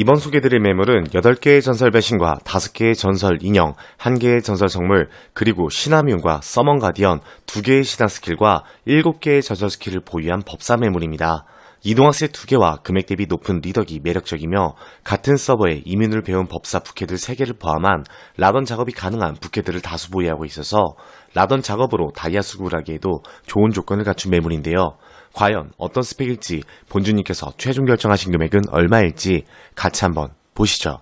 이번 소개드릴 매물은 8개의 전설 배신과 5개의 전설 인형, 1개의 전설 성물, 그리고 시나미움과 서먼 가디언, 2개의 시단 스킬과 7개의 전설 스킬을 보유한 법사 매물입니다. 이동학세 2개와 금액 대비 높은 리덕이 매력적이며 같은 서버에 이민을 배운 법사 부캐들 3개를 포함한 라던 작업이 가능한 부캐들을 다수 보유하고 있어서 라던 작업으로 다이아 수급을 하기에도 좋은 조건을 갖춘 매물인데요. 과연 어떤 스펙일지 본주님께서 최종 결정하신 금액은 얼마일지 같이 한번 보시죠.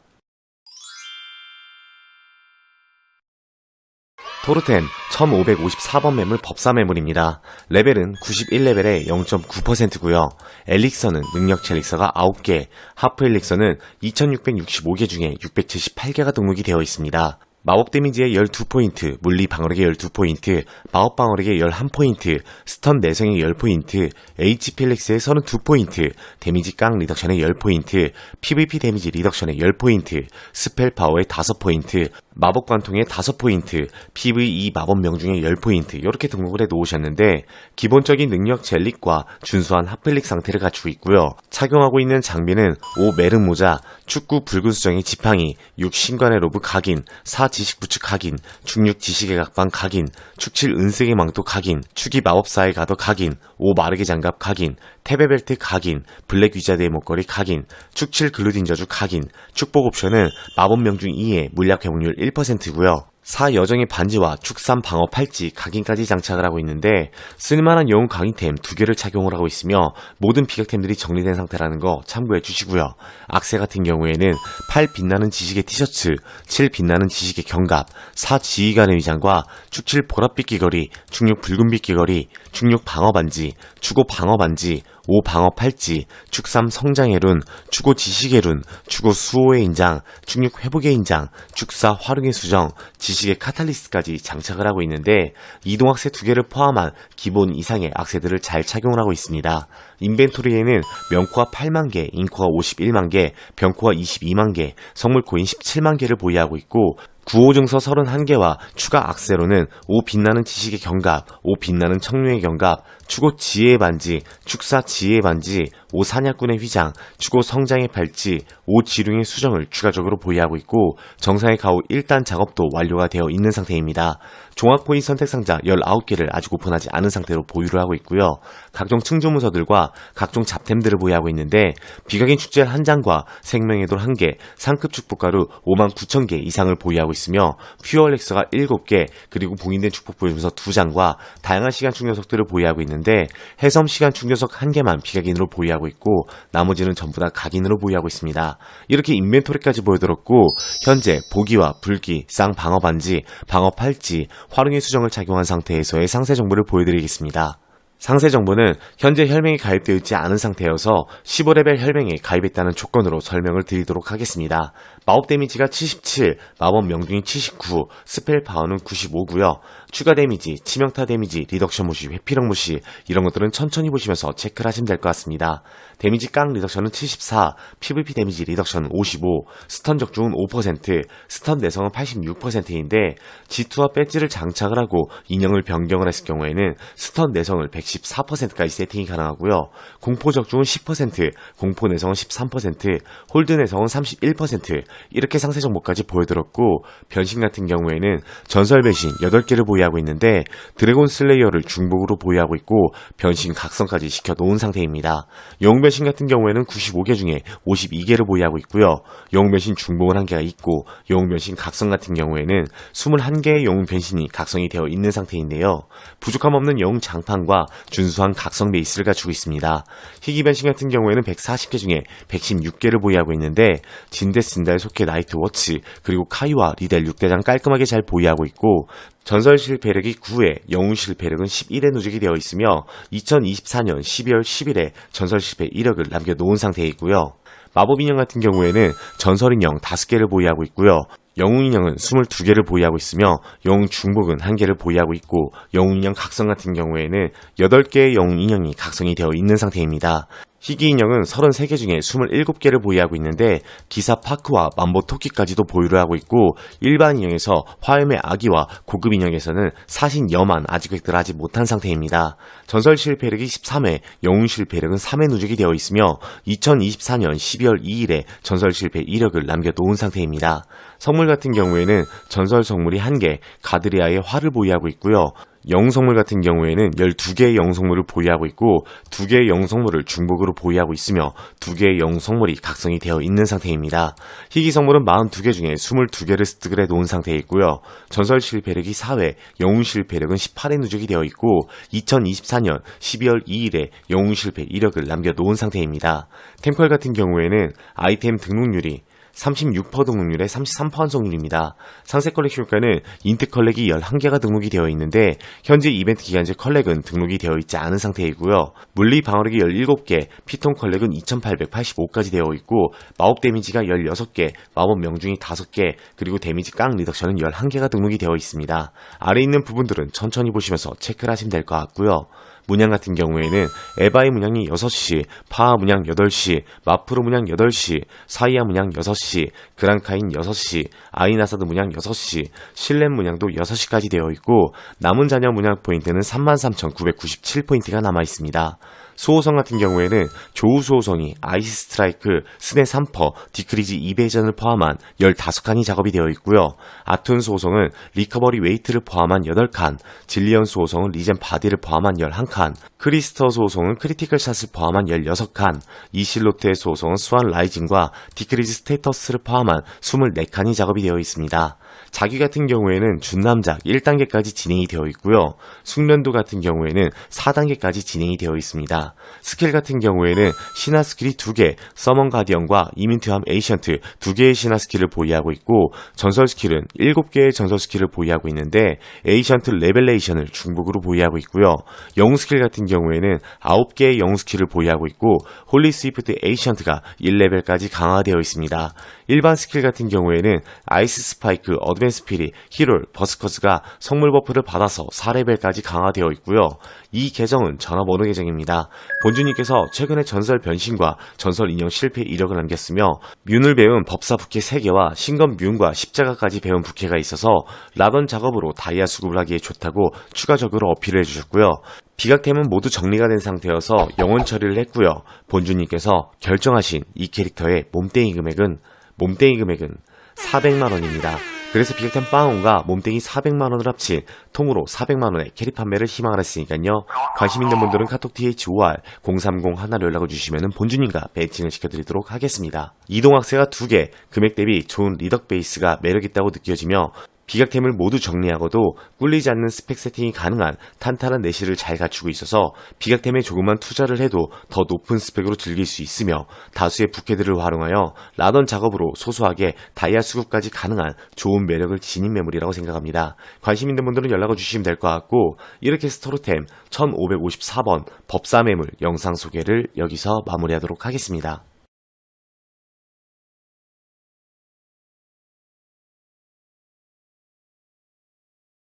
토르텐 1554번 매물 법사 매물입니다. 레벨은 91레벨에 0.9%고요. 엘릭서는 능력치 엘릭서가 9개, 하프 엘릭서는 2665개 중에 678개가 등록이 되어 있습니다. 마법 데미지의 12포인트, 물리 방어력의 12포인트, 마법 방어력의 11포인트, 스턴 내성의 10포인트, HP 펠렉스의 32포인트, 데미지 깡 리덕션의 10포인트, PVP 데미지 리덕션의 10포인트, 스펠 파워의 5포인트, 마법 관통의 5포인트, PVE 마법 명중의 10포인트 이렇게 등록을 해 놓으셨는데 기본적인 능력 젤릭과 준수한 핫플릭 상태를 갖추고 있고요. 착용하고 있는 장비는 5 메르 모자, 축구 붉은 수정의 지팡이, 6 신관의 로브 각인, 4 지식 부츠 각인, 중육 지식의 각방 각인, 축7 은색의 망토 각인, 축이 마법사의 가도 각인, 5 마르게 장갑 각인, 테베벨트 각인, 블랙 위자드의 목걸이 각인, 축7 글루딘 저주 각인, 축복 옵션은 마법 명중 2에 물약 회복률 1%고요. 사 여정의 반지와 축삼 방어 팔찌 각인까지 장착을 하고 있는데 쓸만한 영웅 강의템 두 개를 착용을 하고 있으며 모든 비각템들이 정리된 상태라는 거 참고해 주시고요. 악세 같은 경우에는 8 빛나는 지식의 티셔츠, 7 빛나는 지식의 견갑, 4 지휘관의 위장과 축7 보랏빛 귀걸이, 축6 붉은빛 귀걸이, 축6 방어 반지, 축5 방어 반지, 5 방어 팔찌, 축3 성장의 룬, 축5 지식의 룬, 축5 수호의 인장, 축6 회복의 인장, 축4 활용의 수정, 지식의 카탈리스까지 장착을 하고 있는데 이동악세 두 개를 포함한 기본 이상의 악세들을 잘 착용을 하고 있습니다. 인벤토리에는 명코가 8만 개, 인코가 51만 개, 병코가 22만 개, 성물 코인 17만 개를 보유하고 있고 구호증서 31개와 추가 악세로는 5 빛나는 지식의 경갑, 5 빛나는 청룡의 경갑, 추고 지혜의 반지, 축사 지혜의 반지, 5 사냥꾼의 휘장, 추고 성장의 발찌, 5 지룡의 수정을 추가적으로 보유하고 있고 정상의 가오 1단 작업도 완료가 되어 있는 상태입니다. 종합코인 선택 상자 19개를 아직 오픈하지 않은 상태로 보유를 하고 있고요. 각종 층조문서들과 각종 잡템들을 보유하고 있는데 비각인 축제를 한 장과 생명의 돌 1개, 상급 축복가루 5만 9천 개 이상을 보유하고 있으며 퓨어렉스가 7개, 그리고 봉인된 축복 보유문서 2장과 다양한 시간 충전석들을 보유하고 있는데 해섬 시간 충전석 1개만 비각인으로 보유하고 있고 나머지는 전부 다 각인으로 보유하고 있습니다. 이렇게 인벤토리까지 보여드렸고 현재 보기와 불기, 쌍 방어 반지, 방어 팔찌, 활용의 수정을 착용한 상태에서의 상세 정보를 보여드리겠습니다. 상세 정보는 현재 혈맹이 가입되어 있지 않은 상태여서 15레벨 혈맹에 가입했다는 조건으로 설명을 드리도록 하겠습니다. 마법 데미지가 77, 마법 명중이 79, 스펠 파워는 95고요. 추가 데미지, 치명타 데미지, 리덕션 무시, 회피력 무시 이런 것들은 천천히 보시면서 체크를 하시면 될 것 같습니다. 데미지 깡 리덕션은 74, PVP 데미지 리덕션은 55, 스턴 적중은 5%, 스턴 내성은 86%인데 G2와 배지를 장착을 하고 인형을 변경을 했을 경우에는 스턴 내성을 114%까지 세팅이 가능하고요. 공포 적중은 10%, 공포 내성은 13%, 홀드 내성은 31% 이렇게 상세 정보까지 보여드렸고 변신 같은 경우에는 전설 배신 8개를 보유하고 있는데 드래곤 슬레이어를 중복으로 보유하고 있고 변신 각성까지 시켜놓은 상태입니다. 영웅 변신 같은 경우에는 95개 중에 52개를 보유하고 있고요. 영웅 변신 중복은 1개가 있고 영웅 변신 각성 같은 경우에는 21개의 영웅 변신이 각성이 되어 있는 상태인데요. 부족함 없는 영웅 장판과 준수한 각성 베이스를 갖추고 있습니다. 희귀 변신 같은 경우에는 140개 중에 116개를 보유하고 있는데 진데 신달 속해 나이트 워치 그리고 카이와 리델 6대장 깔끔하게 잘 보유하고 있고 전설 실패력이 9회, 영웅 실패력은 11에 누적이 되어 있으며 2024년 12월 10일에 전설 실패 1억을 남겨놓은 상태에 있고요. 마법 인형 같은 경우에는 전설 인형 5개를 보유하고 있고요. 영웅 인형은 22개를 보유하고 있으며 영웅 중복은 1개를 보유하고 있고 영웅 인형 각성 같은 경우에는 8개의 영웅 인형이 각성이 되어 있는 상태입니다. 희귀 인형은 33개 중에 27개를 보유하고 있는데 기사 파크와 만보 토끼까지도 보유를 하고 있고 일반 인형에서 화염의 아기와 고급 인형에서는 사신 여만 아직 획득을 하지 못한 상태입니다. 전설 실패력이 13회, 영웅 실패력은 3회 누적이 되어 있으며 2024년 12월 2일에 전설 실패 이력을 남겨놓은 상태입니다. 성물 같은 경우에는 전설 성물이 1개, 가드리아의 활을 보유하고 있고요. 영성물 같은 경우에는 12개의 영성물을 보유하고 있고 2개의 영성물을 중복으로 보유하고 있으며 2개의 영성물이 각성이 되어 있는 상태입니다. 희귀 성물은 42개 중에 22개를 습득을 해 놓은 상태에 있고요. 전설 실패력이 4회, 영웅 실패력은 18회 누적이 되어 있고 2024년 12월 2일에 영웅 실패 이력을 남겨 놓은 상태입니다. 템컬 같은 경우에는 아이템 등록률이 36% 등록률에 33% 완성률입니다. 상세 컬렉 효과는 인트 컬렉이 11개가 등록이 되어 있는데 현재 이벤트 기간제 컬렉은 등록이 되어 있지 않은 상태이고요. 물리 방어력이 17개, 피통 컬렉은 2885까지 되어 있고 마법 데미지가 16개, 마법 명중이 5개, 그리고 데미지 깡 리덕션은 11개가 등록이 되어 있습니다. 아래 있는 부분들은 천천히 보시면서 체크를 하시면 될 것 같고요. 문양 같은 경우에는 에바의 문양이 6시, 파하 문양 8시, 마프로 문양 8시, 사이아 문양 6시, 그랑카인 6시, 아이나사드 문양 6시, 실렘 문양도 6시까지 되어 있고 남은 잔여 문양 포인트는 33,997포인트가 남아 있습니다. 수호성 같은 경우에는 조우 수호성이 아이스 스트라이크, 스네 3퍼, 디크리지 2배전을 포함한 15칸이 작업이 되어 있고요. 아툰 수호성은 리커버리 웨이트를 포함한 8칸, 질리언 수호성은 리젠 바디를 포함한 11칸, 크리스터 수호성은 크리티컬 샷을 포함한 16칸, 이실로트의 수호성은 수완 라이징과 디크리지 스테이터스를 포함한 24칸이 작업이 되어 있습니다. 자기 같은 경우에는 준남작 1단계까지 진행이 되어 있고요. 숙련도 같은 경우에는 4단계까지 진행이 되어 있습니다. 스킬 같은 경우에는 신화 스킬이 2개, 서먼 가디언과 이민트함 에이션트 2개의 신화 스킬을 보유하고 있고 전설 스킬은 7개의 전설 스킬을 보유하고 있는데 에이션트 레벨레이션을 중복으로 보유하고 있고요. 영웅 스킬 같은 경우에는 9개의 영웅 스킬을 보유하고 있고 홀리 스위프트 에이션트가 1레벨까지 강화되어 있습니다. 일반 스킬 같은 경우에는 아이스 스파이크, 어드밴스 피리, 히롤, 버스커스가 성물 버프를 받아서 4레벨까지 강화되어 있고요. 이 계정은 전화번호 계정입니다. 본주님께서 최근에 전설 변신과 전설 인형 실패 이력을 남겼으며 뮨을 배운 법사 부캐 3개와 신검 뮨과 십자가까지 배운 부캐가 있어서 라던 작업으로 다이아 수급을 하기에 좋다고 추가적으로 어필을 해주셨고요. 비각템은 모두 정리가 된 상태여서 영혼 처리를 했고요. 본주님께서 결정하신 이 캐릭터의 몸땡이 금액은 몸땡이 금액은 400만원입니다. 그래서 비격템 빵원과 몸땡이 400만원을 합친 통으로 400만원의 캐리 판매를 희망을 했으니까요. 관심 있는 분들은 카톡 THOR 030 하나로 연락을 주시면 본주님과 배칭을 시켜드리도록 하겠습니다. 이동학세가 2개, 금액 대비 좋은 리덕 베이스가 매력있다고 느껴지며 비각템을 모두 정리하고도 꿀리지 않는 스펙 세팅이 가능한 탄탄한 내실을 잘 갖추고 있어서 비각템에 조금만 투자를 해도 더 높은 스펙으로 즐길 수 있으며 다수의 부캐들을 활용하여 라던 작업으로 소소하게 다이아 수급까지 가능한 좋은 매력을 지닌 매물이라고 생각합니다. 관심 있는 분들은 연락을 주시면 될 것 같고 이렇게 스토로템 1554번 법사 매물 영상 소개를 여기서 마무리하도록 하겠습니다.